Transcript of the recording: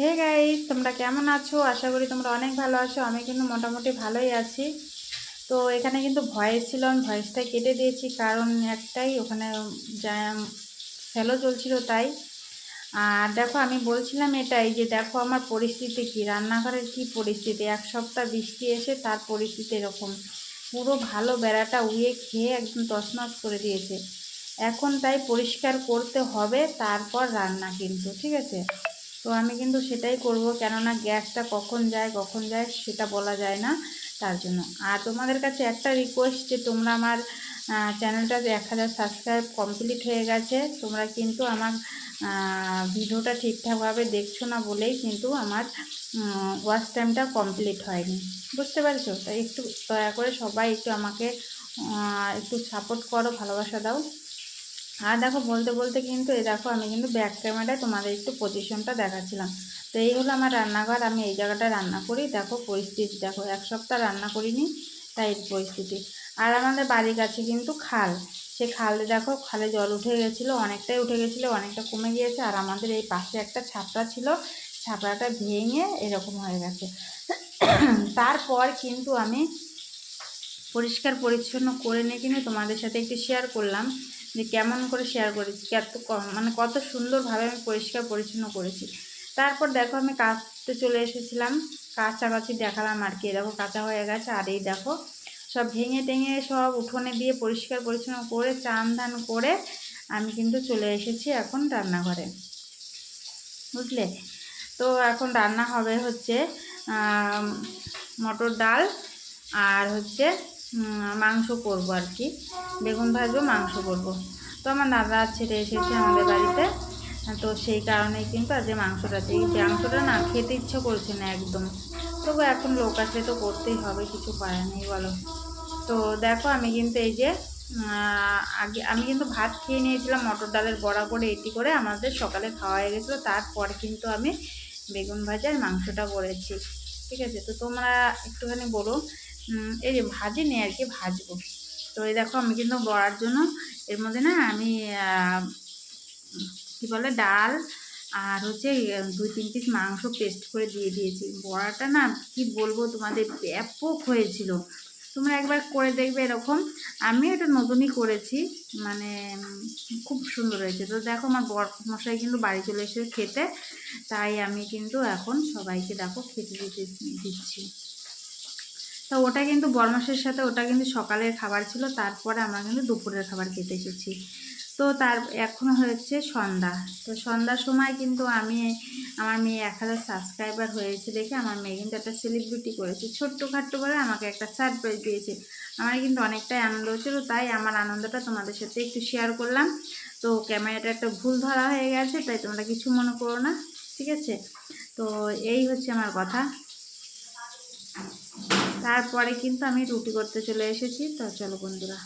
Hey guys তোমরা কেমন আছো? আশা করি তোমরা অনেক ভালো আছো। আমি কিন্তু মোটামুটি ভালোই আছি। তো এখানে কিন্তু ভয়েস ছিল, আমি ভয়েসটা কেটে দিয়েছি। কারণ একটাই ওখানে ফেলো চলছিল তাই। আর দেখো, আমি বলছিলাম এটাই যে, দেখো আমার পরিস্থিতি কি? রান্নাঘরের কি পরিস্থিতি? এক সপ্তাহ বৃষ্টি এসে তার পরিস্থিতি এরকম। পুরো ভালো বেড়াটা উয়ে খেয়ে একদম তছনছ করে দিয়েছে। এখন তাই পরিষ্কার করতে হবে, তারপর রান্না কিন্তু, ঠিক আছে? তো আমি কিন্তু সেটাই করব, কেননা গ্যাসটা কখন যায় কখন যায় সেটা বলা যায় না তার জন্য। আর তোমাদের কাছে একটা রিকোয়েস্ট যে তোমরা আমার চ্যানেলটা এক হাজার সাবস্ক্রাইব কমপ্লিট হয়ে গেছে, তোমরা কিন্তু আমার ভিডিওটা ঠিকঠাকভাবে দেখছ না বলেই কিন্তু আমার ওয়াচ টাইমটা কমপ্লিট হয়নি। বুঝতে পারছ? তাই একটু দয়া করে সবাই একটু আমাকে একটু সাপোর্ট করো, ভালোবাসা দাও। আর দেখো বলতে বলতে কিন্তু এই দেখো আমি কিন্তু ব্যাক ক্যামেরায় তোমাদের একটু পজিশনটা দেখাচ্ছিলাম। তো এই হলো আমার রান্নাঘর, আমি এই জায়গাটায় রান্না করি। দেখো পরিস্থিতি, দেখো এক সপ্তাহ রান্না করিনি, তাই পরিস্থিতি। আর আমাদের বাড়ির কাছে কিন্তু খাল। সে খালে দেখো, খালে জল উঠে গেছিল, অনেকটাই উঠে গেছিল, অনেকটা কমে গিয়েছে। আর আমাদের এই পাশে একটা ছাপড়া ছিল, ছাপড়াটা ভেঙে এরকম হয়ে গেছে। তারপর কিন্তু আমি পরিষ্কার পরিচ্ছন্ন করে নিয়ে কিন্তু তোমাদের সাথে একটু শেয়ার করলাম। যে কেমন করে শেয়ার করেছি কত মানে কত সুন্দরভাবে আমি পরিষ্কার পরিচ্ছন্ন করেছি। তারপর দেখো আমি কাচতে চলে এসেছিলাম কাছাকাছি দেখালাম আর কি। দেখো কাঁচা হয়ে গেছে আর এই দেখো সব ভেঙে টেঙে সব উঠোনে দিয়ে পরিষ্কার পরিচ্ছন্ন করে, চান ধান করে আমি কিন্তু চলে এসেছি এখন রান্নাঘরে। বুঝলে? তো এখন রান্না হবে হচ্ছে মটর ডাল আর হচ্ছে মাংস করব আর কি। বেগুন ভাজবো, মাংস করব। তো আমার দাদা ছেড়ে এসেছে আমাদের বাড়িতে। তো সেই কারণেই কিন্তু আজকে মাংসটা এই মাংসটা না খেতে ইচ্ছে করছে না একদম। তবু এখন লোক আসলে তো করতেই হবে, কিছু করার নেই বলো। তো দেখো আমি কিন্তু এই যে আগে আমি কিন্তু ভাত খেয়ে নিয়েছিলাম, মটর ডালের বড়া করে, এটি করে আমাদের সকালে খাওয়া হয়ে গেছিল। তারপর কিন্তু আমি বেগুন ভাজার মাংসটা করেছি। ঠিক আছে? তো তোমরা একটুখানি বলো এই যে ভাজি নিয়ে আর কি ভাজবো। তো এই দেখো আমি কিন্তু বড়ার জন্য এর মধ্যে না আমি কী বলে ডাল আর হচ্ছে দুই তিন পিস মাংস পেস্ট করে দিয়ে দিয়েছি। বড়াটা না কি বলব তোমাদের ব্যাপক হয়েছিল। তোমরা একবার করে দেখবে এরকম। আমি এটা নতুনই করেছি মানে খুব সুন্দর হয়েছে। তো দেখো আমার বর মশাই কিন্তু বাড়ি চলে এসে খেতে। তাই আমি কিন্তু এখন সবাইকে দেখো খেতে দিতে দিচ্ছি। তো ওটা কিন্তু বরমাসের সাথে ওটা কিন্তু সকালের খাবার ছিল, তারপরে আমরা কিন্তু দুপুরের খাবার খেতে এসেছি। তো তার এখন হয়েছে সন্ধ্যা। তো সন্ধ্যার সময় কিন্তু আমি, আমার মেয়ে এক হাজার সাবস্ক্রাইবার হয়েছে দেখে আমার মেয়ে কিন্তু একটা সেলিব্রিটি করেছে। ছোট্ট খাট্টো করে আমাকে একটা সারপ্রাইজ দিয়েছে। আমার কিন্তু অনেকটাই আনন্দ হচ্ছিল, তাই আমার আনন্দটা তোমাদের সাথে একটু শেয়ার করলাম। তো ক্যামেরাটা একটা ভুল ধরা হয়ে গেছে, তাই তোমরা কিছু মনে করো না, ঠিক আছে? তো এই হচ্ছে আমার কথা। তারপরে কিন্তু আমি রুটি করতে চলে এসেছি। তো চলো বন্ধুরা।